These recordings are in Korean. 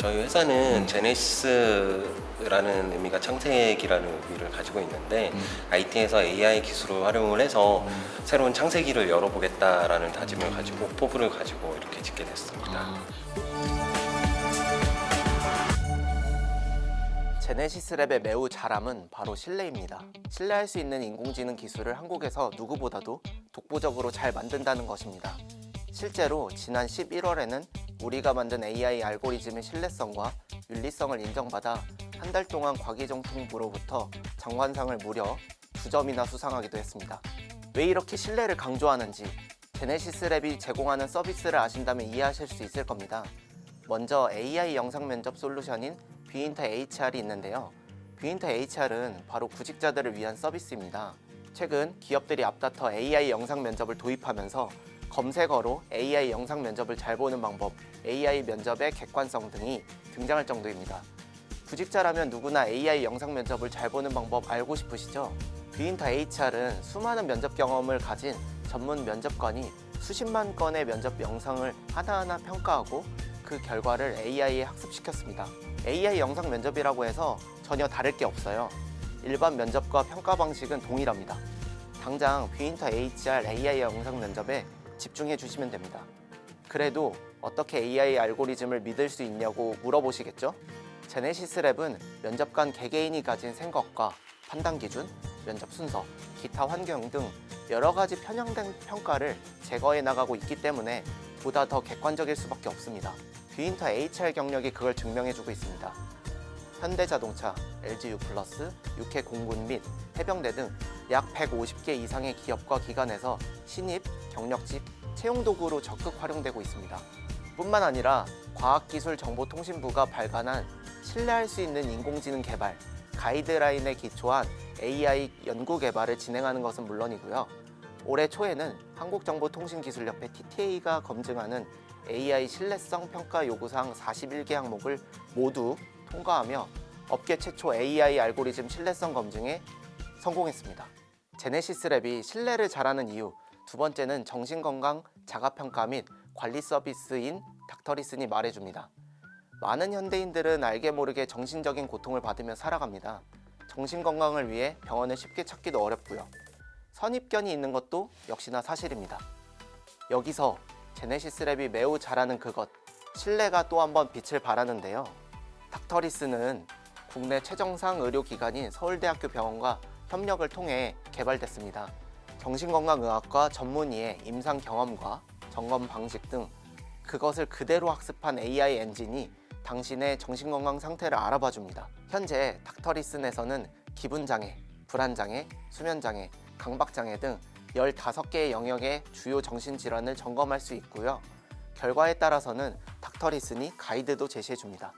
저희 회사는 제네시스라는 의미가 창세기라는 의미를 가지고 있는데 IT에서 AI 기술을 활용을 해서 새로운 창세기를 열어보겠다라는 다짐을 가지고 포부를 가지고 이렇게 짓게 됐습니다. 제네시스 랩의 매우 잘함은 바로 신뢰입니다. 신뢰할 수 있는 인공지능 기술을 한국에서 누구보다도 독보적으로 잘 만든다는 것입니다. 실제로 지난 11월에는 우리가 만든 AI 알고리즘의 신뢰성과 윤리성을 인정받아 한 달 동안 과기정통부로부터 장관상을 무려 두 점이나 수상하기도 했습니다. 왜 이렇게 신뢰를 강조하는지 제네시스 랩이 제공하는 서비스를 아신다면 이해하실 수 있을 겁니다. 먼저 AI 영상 면접 솔루션인 뷰인터 HR이 있는데요. 뷰인터 HR은 바로 구직자들을 위한 서비스입니다. 최근 기업들이 앞다퉈 AI 영상 면접을 도입하면서 검색어로 AI 영상 면접을 잘 보는 방법, AI 면접의 객관성 등이 등장할 정도입니다. 구직자라면 누구나 AI 영상 면접을 잘 보는 방법 알고 싶으시죠? 뷰인터 HR은 수많은 면접 경험을 가진 전문 면접관이 수십만 건의 면접 영상을 하나하나 평가하고 그 결과를 AI에 학습시켰습니다. AI 영상 면접이라고 해서 전혀 다를 게 없어요. 일반 면접과 평가 방식은 동일합니다. 당장 뷰인터 HR AI 영상 면접에 집중해 주시면 됩니다. 그래도 어떻게 AI 알고리즘을 믿을 수 있냐고 물어보시겠죠? 제네시스 랩은 면접관 개개인이 가진 생각과 판단 기준, 면접 순서, 기타 환경 등 여러 가지 편향된 평가를 제거해 나가고 있기 때문에 보다 더 객관적일 수밖에 없습니다. 뷰인터 HR 경력이 그걸 증명해주고 있습니다. 현대자동차, LGU+, 육해 공군 및 해병대 등 약 150개 이상의 기업과 기관에서 신입, 경력직, 채용 도구로 적극 활용되고 있습니다. 뿐만 아니라 과학기술정보통신부가 발간한 신뢰할 수 있는 인공지능 개발, 가이드라인에 기초한 AI 연구 개발을 진행하는 것은 물론이고요. 올해 초에는 한국정보통신기술협회 TTA가 검증하는 AI 신뢰성 평가 요구사항 41개 항목을 모두 통과하며 업계 최초 AI 알고리즘 신뢰성 검증에 성공했습니다. 제네시스 랩이 신뢰를 잘하는 이유 두 번째는 정신건강 자가평가 및 관리 서비스인 닥터리슨이 말해줍니다. 많은 현대인들은 알게 모르게 정신적인 고통을 받으며 살아갑니다. 정신건강을 위해 병원을 쉽게 찾기도 어렵고요. 선입견이 있는 것도 역시나 사실입니다. 여기서 제네시스 랩이 매우 잘하는 그것, 신뢰가 또 한 번 빛을 발하는데요. 닥터리스는 국내 최정상 의료기관인 서울대학교 병원과 협력을 통해 개발됐습니다. 정신건강의학과 전문의의 임상 경험과 점검 방식 등 그것을 그대로 학습한 AI 엔진이 당신의 정신건강 상태를 알아봐 줍니다. 현재 닥터리슨에서는 기분장애, 불안장애, 수면장애, 강박장애 등 15개의 영역의 주요 정신질환을 점검할 수 있고요. 결과에 따라서는 닥터리슨이 가이드도 제시해 줍니다.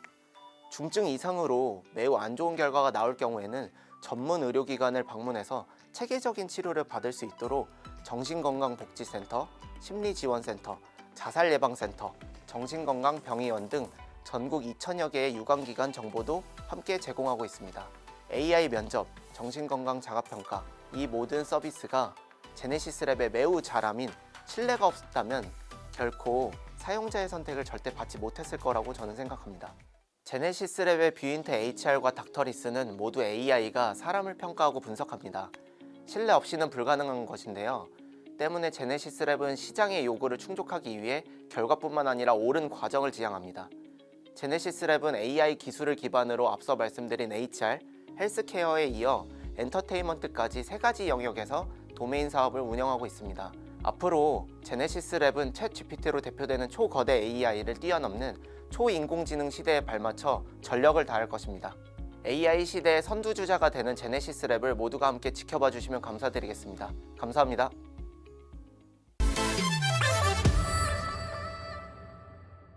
중증 이상으로 매우 안 좋은 결과가 나올 경우에는 전문 의료기관을 방문해서 체계적인 치료를 받을 수 있도록 정신건강복지센터, 심리지원센터, 자살예방센터, 정신건강병의원 등 전국 2천여 개의 유관기관 정보도 함께 제공하고 있습니다. AI 면접, 정신건강 자가평가 이 모든 서비스가 제네시스 랩의 매우 잘함인 신뢰가 없었다면 결코 사용자의 선택을 절대 받지 못했을 거라고 저는 생각합니다. 제네시스 랩의 뷰인트 HR과 닥터리스는 모두 AI가 사람을 평가하고 분석합니다. 신뢰 없이는 불가능한 것인데요. 때문에 제네시스 랩은 시장의 요구를 충족하기 위해 결과뿐만 아니라 옳은 과정을 지향합니다. 제네시스 랩은 AI 기술을 기반으로 앞서 말씀드린 HR, 헬스케어에 이어 엔터테인먼트까지 세 가지 영역에서 도메인 사업을 운영하고 있습니다. 앞으로 제네시스 랩은 챗 GPT로 대표되는 초거대 AI를 뛰어넘는 초인공지능 시대에 발맞춰 전력을 다할 것입니다. AI 시대의 선두주자가 되는 제네시스 랩을 모두가 함께 지켜봐 주시면 감사드리겠습니다. 감사합니다.